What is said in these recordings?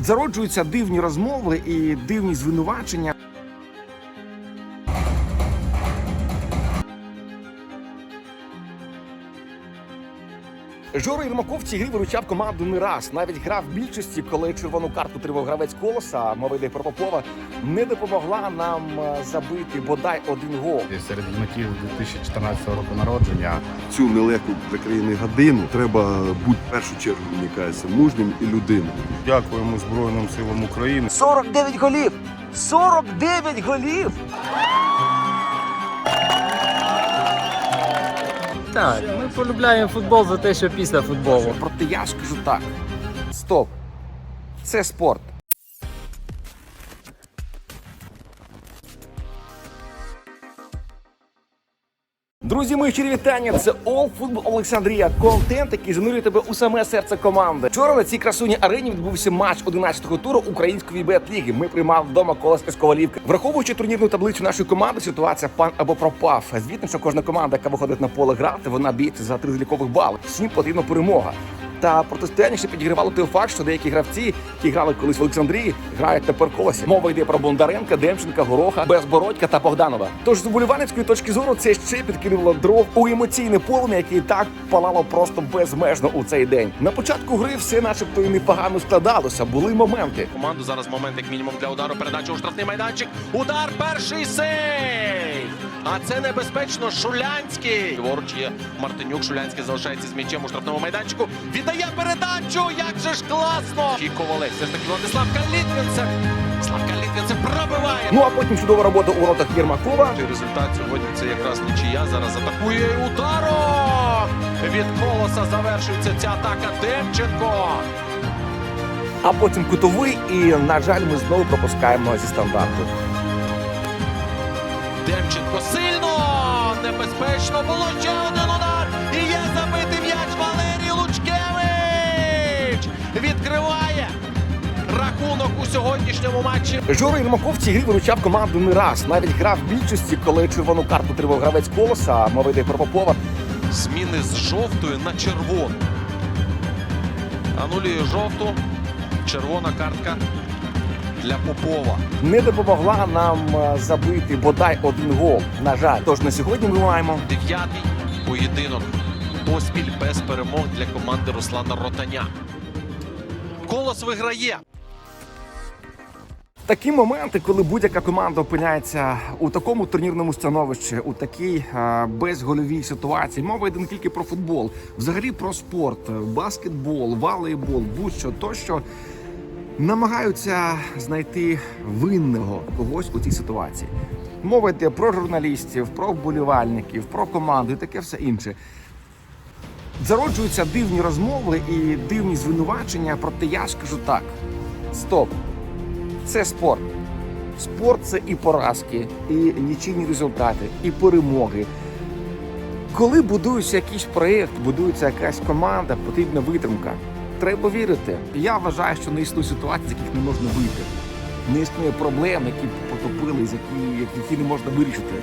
Зароджуються дивні розмови і дивні звинувачення. Жора Єрмаков в цій грі виручав команду не раз. Навіть гра в більшості, коли червону карту тривав гравець колоса, мова йде про Попова, не допомогла нам е, забити бодай один гол. Серед юнаків 2014 року народження цю нелегку для країни годину треба бути в першу чергу, мені кажеться, мужнім і людиною. Дякуємо Збройним силам України. 49 голів! 49 голів! Так, ми полюбляємо футбол за те, що після футболу. Проте я скажу так: стоп! Це спорт. Друзі, мої щирі вітання. Це All Football Олександрія. Контент, який занурює тебе у саме серце команди. Вчора на цій красуні арені відбувся матч 11-го туру української бет-ліги. Ми приймали вдома коло з Ковалівки. Враховуючи турнірну таблицю нашої команди, ситуація пан або пропав. Звітно, що кожна команда, яка виходить на поле грати, вона б'ється за три злікових бали. Всім потрібна перемога. Та протистояння ще підігравало той факт, що деякі гравці, які грали колись в Олександрії, грають тепер колосі. Мова йде про Бондаренка, Демченка, Гороха, Безбородька та Богданова. Тож з вболівальницької точки зору це ще підкинуло дров у емоційне полум'я, яке і так палало просто безмежно у цей день. На початку гри все, начебто, і непогано складалося. Були моменти. команду. Зараз момент як мінімум для удару. Передача у штрафний майданчик. Удар перший сейв. А це небезпечно. Шулянський. Ліворуч є Мартинюк. Шулянський залишається з м'ячем у штрафному майданчику. Віддає передачу. Як же ж класно! І Ковалець. Все ж таки Владислав Калітвінцев. Славка Літвінцев пробиває. Ну а потім чудова робота у воротах Єрмакова. Результат сьогодні це якраз нічия. Зараз атакує ударом. Від колоса завершується ця атака. Демченко. А потім кутовий, і на жаль, ми знову пропускаємо зі стандарту. Демченко сильно! Небезпечно було ще один удар! І є забитий м'яч Валерій Лучкевич! Відкриває рахунок у сьогоднішньому матчі. Жора Єрмаков в цій грі виручав команду не раз. Навіть грав в більшості, коли червону карту тривав гравець колоса, мова йде про Попова. Зміни з жовтої на червону. Анулює жовту. Червона картка для Попова. не допомогла нам е, забити бодай один гол. На жаль, тож на сьогодні ми маємо Дев'ятий поєдинок поспіль без перемог для команди Руслана Ротаня. Колос виграє. такі моменти, коли будь-яка команда опиняється у такому турнірному становищі, у такій е, безгольовій ситуації. Мова йде не тільки про футбол, взагалі про спорт, баскетбол, волейбол, будь-що тощо. Намагаються знайти винного когось у цій ситуації. Мова йде про журналістів, про вболівальників, про команду і таке все інше. Зароджуються дивні розмови і дивні звинувачення, проте я скажу так: стоп, це спорт. Спорт це і поразки, і нічийні результати, і перемоги. Коли будується якийсь проєкт, будується якась команда, потрібна витримка. Треба вірити. Я вважаю, що не існує ситуацій, з яких не можна вийти. Не існує проблем, які потопили, з які, які не можна вирішити.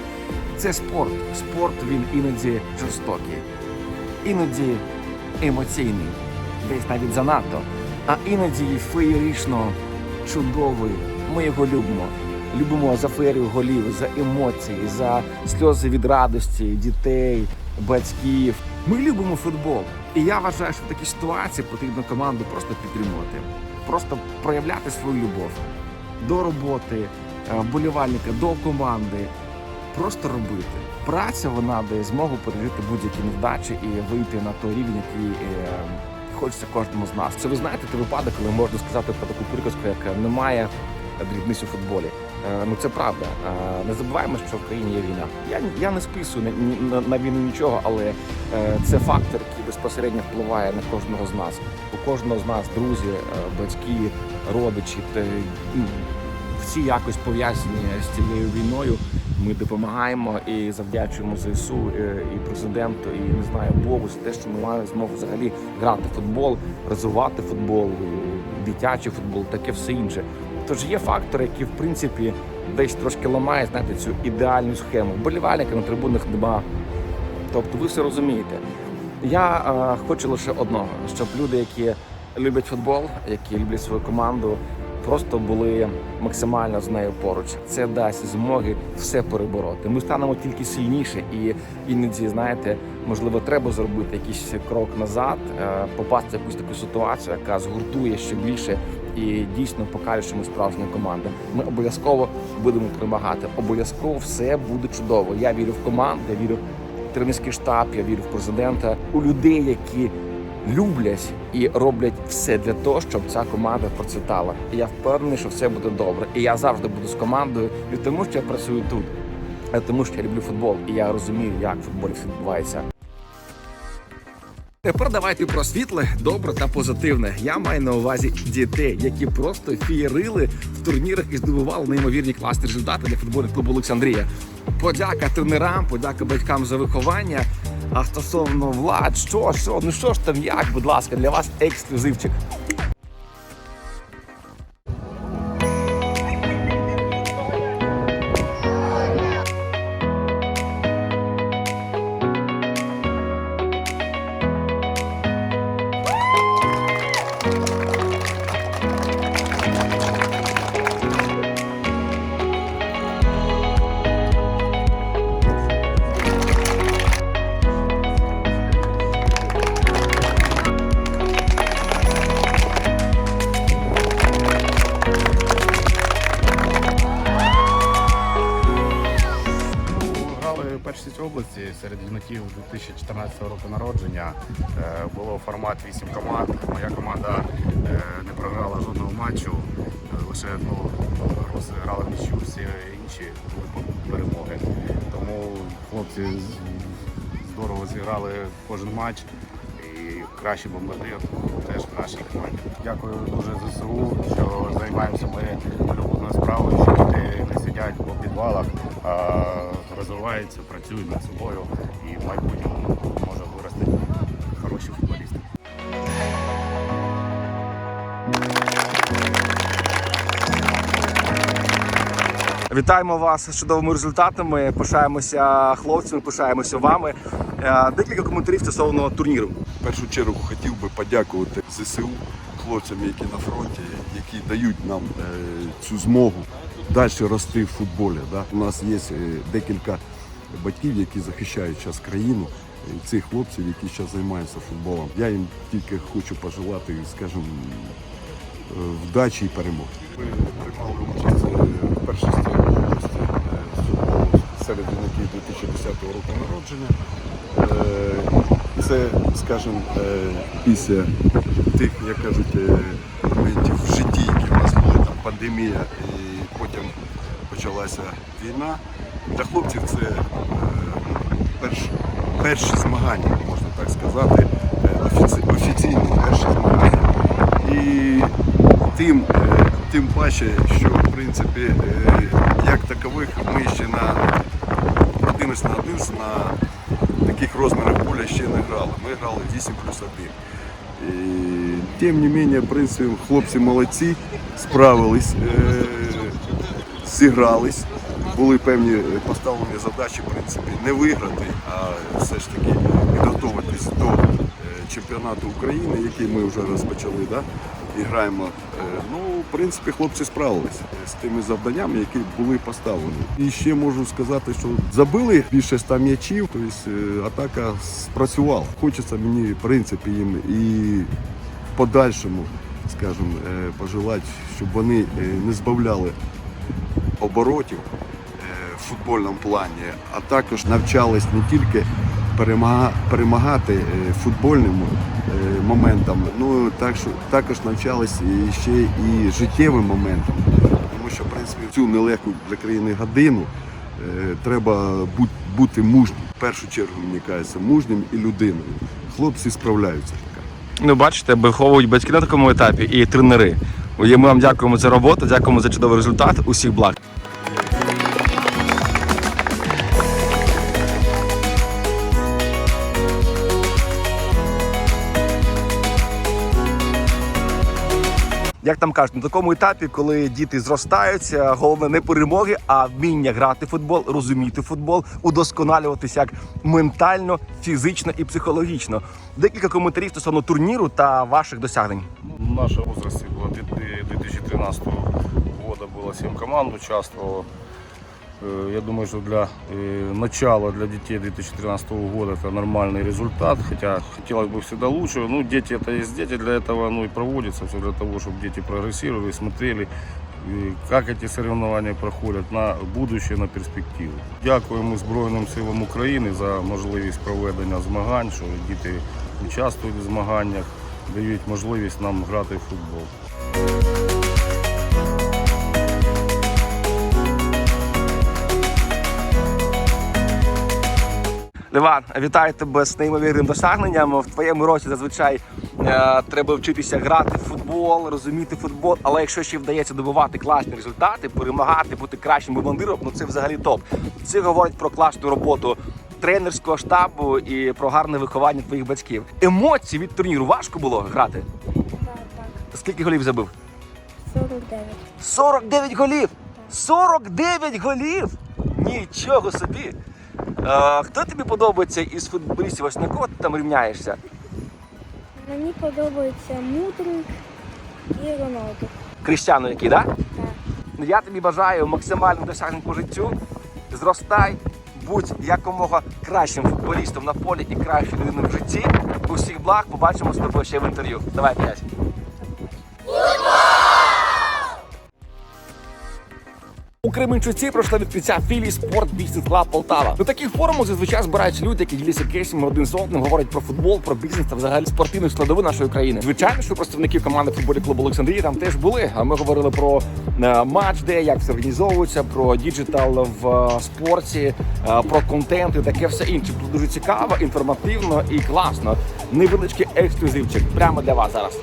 Це спорт. Спорт він іноді жорстокий, іноді емоційний, десь навіть занадто, а іноді феєрично чудовий. Ми його любимо. Любимо за феєрію голів, за емоції, за сльози від радості, дітей, батьків. Ми любимо футбол. І я вважаю, що в такій ситуації потрібно команду просто підтримувати, просто проявляти свою любов до роботи, е, вболівальника, до команди. Просто робити. Праця вона дає змогу пережити будь-які невдачі і вийти на той рівень, який е, хочеться кожному з нас. Це ви знаєте, той випадок, коли можна сказати про таку приказку, як немає дрібниць у футболі. Е, ну це правда. Е, не забуваємо, що в країні є війна. Я, я не списую на, на, на війну нічого, але е, це фактор, який безпосередньо впливає на кожного з нас. У кожного з нас друзі, батьки, родичі, та, всі якось пов'язані з цією війною. Ми допомагаємо і завдячуємо ЗСУ і президенту, і не знаю Богу за те, що ми маємо змогу взагалі грати в футбол, розвивати футбол, дитячий футбол, таке все інше. Тож є фактори, які в принципі десь трошки ламають знаєте, цю ідеальну схему. Болівальника на трибунах нема. Тобто ви все розумієте. Я е, хочу лише одного, щоб люди, які люблять футбол, які люблять свою команду, просто були максимально з нею поруч. Це дасть змоги все перебороти. Ми станемо тільки сильніше, і іноді, знаєте, можливо, треба зробити якийсь крок назад, е, попасти в якусь таку ситуацію, яка згуртує ще більше і дійсно покаже, що ми справжня команда. Ми обов'язково будемо перемагати. Обов'язково все буде чудово. Я вірю в команду, я вірю в тренерський штаб, я вірю в президента, у людей, які люблять і роблять все для того, щоб ця команда процвітала. І я впевнений, що все буде добре. І я завжди буду з командою, не тому що я працюю тут, а тому, що я люблю футбол, і я розумію, як все відбувається. Тепер давайте про світле, добре та позитивне. Я маю на увазі дітей, які просто фієрили в турнірах і здобували неймовірні класні результати для футбольного клубу Олександрія. Подяка тренерам, подяка батькам за виховання. А стосовно влад, що, що, ну що ж там, як, будь ласка, для вас ексклюзивчик. В області серед юнаків 2014 року народження. Е, Було формат 8 команд. Моя команда е, не програла жодного матчу. Е, Лише ну, розіграли нічю, всі інші перемоги. Тому хлопці здорово зіграли кожен матч. Кращий бомбардир теж в нашій команді. Дякую дуже ЗСУ, що займаємося ми улюбленою справою, що діти не сидять по підвалах, а розвиваються, працюють над собою і в майбутньому може вирости хороші футболісти. Вітаємо вас з чудовими результатами. Пишаємося хлопцями, пишаємося вами. Е, Декілька коментарів стосовно турніру. В першу чергу хотів би подякувати ЗСУ, хлопцям, які на фронті, які дають нам е, цю змогу далі рости в футболі. Да? У нас є е, декілька батьків, які захищають зараз країну. Цих хлопців, які зараз займаються футболом. Я їм тільки хочу пожелати, скажімо, е, вдачі і перемоги. Ми приймали участь е, в першості області е, футболу серед юнаків 2010 року народження. Це, скажімо, е, після тих, як кажуть, е, моментів в житті, які в нас були, там пандемія і потім почалася війна. Для хлопців це е, перш, перші змагання, можна так сказати, е, офіці, офіційні перші змагання. І тим, тим паче, що в принципі, як такових ми ще на 11 на 11 на таких розмірах поля ще не грали. Ми грали 8 плюс 1. І, тим не менше, в принципі, хлопці молодці, справились, е, зігрались. Були певні поставлені задачі, в принципі, не виграти, а все ж таки підготуватись до е, чемпіонату України, який ми вже розпочали, да? І граємо. Е, Ну, в принципі, хлопці справились з тими завданнями, які були поставлені. І ще можу сказати, що забили більше ста м'ячів, тобто е, атака спрацювала. Хочеться мені, в принципі, їм і в подальшому, скажімо, е, пожелати, щоб вони е, не збавляли оборотів е, в футбольному плані, а також навчались не тільки перемагати е, футбольним е, моментам, ну так що також навчались ще і життєвим моментам. Тому що в принципі в цю нелегку для країни годину е, треба бути мужнім. В першу чергу мені кажеться, мужнім і людиною. Хлопці справляються. Ну, бачите, виховують батьки на такому етапі і тренери. Ми вам дякуємо за роботу, дякуємо за чудовий результат. Усіх благ. Як там кажуть, на такому етапі, коли діти зростаються, головне не перемоги, а вміння грати в футбол, розуміти футбол, удосконалюватися як ментально, фізично і психологічно. Декілька коментарів стосовно турніру та ваших досягнень. Наша нашем була было две- 2013 года было 7 команд участвовало. Э, Я думаю, что для э, начала для детей 2013 года это нормальный результат, хотя хотелось бы всегда лучше. Ну, дети это есть дети, для этого ну, и проводится все для того, чтобы дети прогрессировали, смотрели, э, как эти соревнования проходят на будущее, на перспективу. Дякуємо Збройним силам України за можливість проведення змагань, що діти участвують в змаганнях, дають можливість нам грати в футбол. Ливан, вітаю тебе з неймовірним досягненням. В твоєму році зазвичай е, треба вчитися грати в футбол, розуміти футбол. Але якщо ще вдається добувати класні результати, перемагати, бути кращим бомбардиром, ну це взагалі топ. Це говорить про класну роботу тренерського штабу і про гарне виховання твоїх батьків. Емоції від турніру важко було грати. Так, так. Скільки голів забив? 49. 49 голів! 49 голів! Нічого собі! Е, хто тобі подобається із футболістів? Ось на кого ти там рівняєшся? Мені подобається Мудрик і Роналду. Крістяну який, так? Так. Ну, Я тобі бажаю максимальних досягнень по життю. Зростай, будь якомога кращим футболістом на полі і кращою людиною в житті. Усіх благ, побачимо з тобою ще в інтерв'ю. Давай, князь. Кременчуці пройшло відкриття філії Спорт Бізнес Клаб Полтава. На таких форумах зазвичай збираються люди, які діляться кейсами один з одним, говорять про футбол, про бізнес та взагалі спортивну складову нашої країни. Звичайно, що представники команди футболі клубу Олександрії там теж були. А ми говорили про е, матч, де як все організовується, про діджитал в е, спорті, е, про контент і таке все інше. Дуже цікаво, інформативно і класно. Невеличкий ексклюзивчик прямо для вас зараз.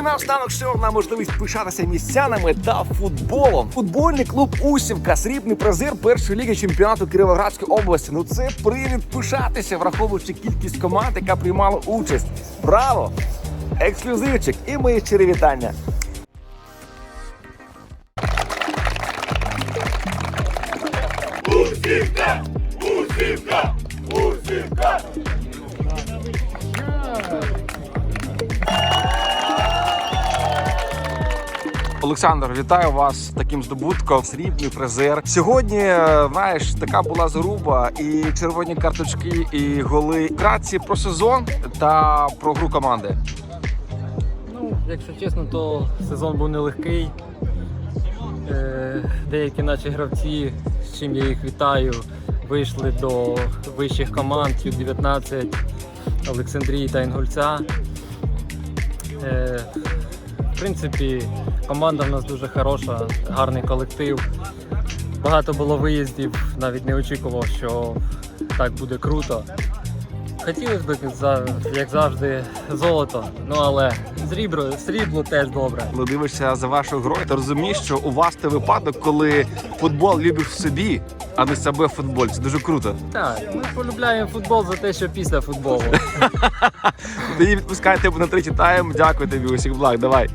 І наостанок ще одна можливість пишатися містянами та футболом. Футбольний клуб Усівка, срібний призер першої ліги чемпіонату Кіровоградської області. Ну це привід пишатися, враховуючи кількість команд, яка приймала участь. Браво! Ексклюзивчик і мої щирі вітання. Олександр, вітаю вас таким здобутком. Срібний призер. Сьогодні, е, знаєш, така була заруба, і червоні карточки, і голи. Вкратці про сезон та про гру команди. Ну, якщо чесно, то сезон був нелегкий. Е, Деякі наші гравці, з чим я їх вітаю, вийшли до вищих команд Ю-19 Олександрії та Інгульця. Принципі, команда в нас дуже хороша, гарний колектив. Багато було виїздів, навіть не очікував, що так буде круто. Хотілося б, як завжди, золото, ну але срібло, срібло теж добре. Ну, дивишся за вашою грою, ти розумієш, що у вас той випадок, коли футбол любиш в собі, а не себе в футболі. Це дуже круто. Так, ми полюбляємо футбол за те, що після футболу. Тоді відпускаю тебе на третій тайм. Дякую тобі, усіх благ. Давай.